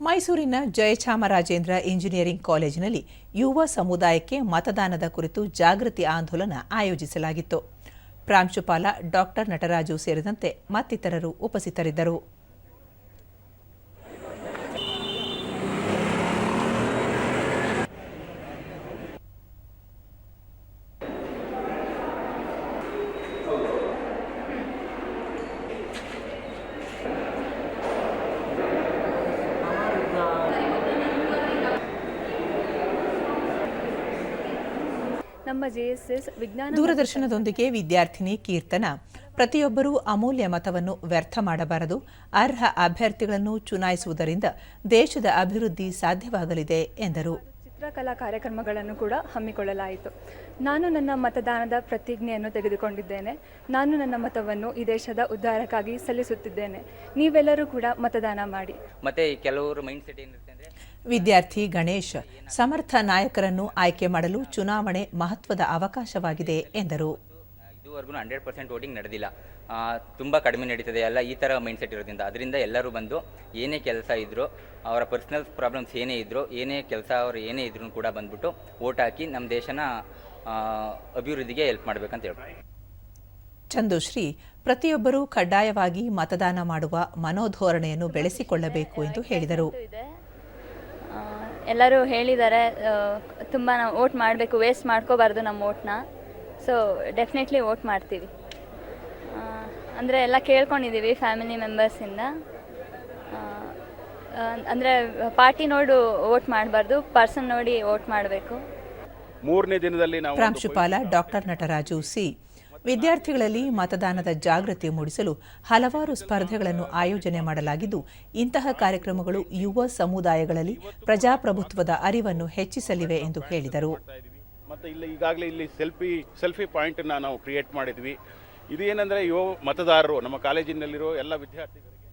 ಮೈಸೂರಿನ ಜಯಚಾಮರಾಜೇಂದ್ರ ಇಂಜಿನಿಯರಿಂಗ್ ಕಾಲೇಜಿನಲ್ಲಿ ಯುವ ಸಮುದಾಯಕ್ಕೆ ಮತದಾನದ ಕುರಿತು ಜಾಗೃತಿ ಆಂದೋಲನ ಆಯೋಜಿಸಲಾಗಿತ್ತು. ಪ್ರಾಂಶುಪಾಲ ಡಾಕ್ಟರ್ ನಟರಾಜು ಸೇರಿದಂತೆ ಮತ್ತಿತರರು ಉಪಸ್ಥಿತರಿದ್ದರು. ನಮ್ಮ ಜೆ ಎಸ್ ಎಸ್ ವಿಜ್ಞಾನ ದೂರದರ್ಶನದೊಂದಿಗೆ ವಿದ್ಯಾರ್ಥಿನಿ ಕೀರ್ತನ. ಪ್ರತಿಯೊಬ್ಬರೂ ಅಮೂಲ್ಯ ಮತವನ್ನು ವ್ಯರ್ಥ ಮಾಡಬಾರದು. ಅರ್ಹ ಅಭ್ಯರ್ಥಿಗಳನ್ನು ಚುನಾಯಿಸುವುದರಿಂದ ದೇಶದ ಅಭಿವೃದ್ಧಿ ಸಾಧ್ಯವಾಗಲಿದೆ ಎಂದರು. ಚಿತ್ರಕಲಾ ಕಾರ್ಯಕ್ರಮಗಳನ್ನು ಕೂಡ ಹಮ್ಮಿಕೊಳ್ಳಲಾಯಿತು. ನಾನು ನನ್ನ ಮತದಾನದ ಪ್ರತಿಜ್ಞೆಯನ್ನು ತೆಗೆದುಕೊಂಡಿದ್ದೇನೆ. ನಾನು ನನ್ನ ಮತವನ್ನು ಈ ದೇಶದ ಉದ್ಧಾರಕ್ಕಾಗಿ ಸಲ್ಲಿಸುತ್ತಿದ್ದೇನೆ. ನೀವೆಲ್ಲರೂ ಕೂಡ ಮತದಾನ ಮಾಡಿ. ಮತ್ತೆ ಕೆಲವರು ಮೈಂಡ್ ಸೆಟ್ ಏನಿರುತ್ತೆ ವಿದ್ಯಾರ್ಥಿ ಗಣೇಶ್ ಸಮರ್ಥ ನಾಯಕರನ್ನು ಆಯ್ಕೆ ಮಾಡಲು ಚುನಾವಣೆ ಮಹತ್ವದ ಅವಕಾಶವಾಗಿದೆ ಎಂದರು. ಇದುವರೆಗೂ ಹಂಡ್ರೆಡ್ ಪರ್ಸೆಂಟ್ ವೋಟಿಂಗ್ ನಡೆದಿಲ್ಲ. ತುಂಬ ಕಡಿಮೆ ನಡೀತದೆ. ಎಲ್ಲ ಈ ಥರ ಮೈಂಡ್ ಸೆಟ್ ಇರೋದ್ರಿಂದ. ಅದರಿಂದ ಎಲ್ಲರೂ ಬಂದು ಏನೇ ಕೆಲಸ ಇದ್ದರೂ ಅವರ ಪರ್ಸ್ನಲ್ ಪ್ರಾಬ್ಲಮ್ಸ್ ಏನೇ ಇದ್ದರೂ ಏನೇ ಕೆಲಸ ಅವರು ಏನೇ ಇದ್ರೂ ಕೂಡ ಬಂದ್ಬಿಟ್ಟು ವೋಟ್ ಹಾಕಿ ನಮ್ಮ ದೇಶನ ಅಭಿವೃದ್ಧಿಗೆ ಹೆಲ್ಪ್ ಮಾಡಬೇಕಂತ ಹೇಳ್ಬೋದು. ಚಂದುಶ್ರೀ ಪ್ರತಿಯೊಬ್ಬರೂ ಕಡ್ಡಾಯವಾಗಿ ಮತದಾನ ಮಾಡುವ ಮನೋಧೋರಣೆಯನ್ನು ಬೆಳೆಸಿಕೊಳ್ಳಬೇಕು ಎಂದು ಹೇಳಿದರು. ಎಲ್ಲರೂ ಹೇಳಿದ್ದಾರೆ ತುಂಬ ನಾವು ವೋಟ್ ಮಾಡಬೇಕು ವೇಸ್ಟ್ ಮಾಡ್ಕೋಬಾರ್ದು ನಮ್ಮ ಓಟ್ನ ಸೊ ಡೆಫಿನೆಟ್ಲಿ ವೋಟ್ ಮಾಡ್ತೀವಿ. ಅಂದರೆ ಎಲ್ಲ ಕೇಳ್ಕೊಂಡಿದ್ದೀವಿ ಫ್ಯಾಮಿಲಿ ಮೆಂಬರ್ಸಿಂದ ಅಂದರೆ ಪಾರ್ಟಿ ನೋಡು ವೋಟ್ ಮಾಡಬಾರ್ದು ಪರ್ಸನ್ ನೋಡಿ ವೋಟ್ ಮಾಡಬೇಕು. ಮೂರನೇ ದಿನದಲ್ಲಿ ನಾವು ಪ್ರಾಂಶುಪಾಲ ಡಾಕ್ಟರ್ ನಟರಾಜು ಸಿ. ವಿದ್ಯಾರ್ಥಿಗಳಲ್ಲಿ ಮತದಾನದ ಜಾಗೃತಿ ಮೂಡಿಸಲು ಹಲವಾರು ಸ್ಪರ್ಧೆಗಳನ್ನು ಆಯೋಜನೆ ಮಾಡಲಾಗಿದ್ದು, ಇಂತಹ ಕಾರ್ಯಕ್ರಮಗಳು ಯುವ ಸಮುದಾಯಗಳಲ್ಲಿ ಪ್ರಜಾಪ್ರಭುತ್ವದ ಅರಿವನ್ನು ಹೆಚ್ಚಿಸಲಿವೆ ಎಂದು ಹೇಳಿದರು. ಮತ್ತು ಇಲ್ಲಿ ಈಗಾಗಲೇ ಇಲ್ಲಿ ಸೆಲ್ಫಿ ಸೆಲ್ಫಿ ಪಾಯಿಂಟನ್ನು ನಾವು ಕ್ರಿಯೇಟ್ ಮಾಡಿದ್ವಿ. ಇದು ಏನಂದರೆ ಯುವ ಮತದಾರರು, ನಮ್ಮ ಕಾಲೇಜಿನಲ್ಲಿರೋ ಎಲ್ಲ ವಿದ್ಯಾರ್ಥಿಗಳಿಗೆ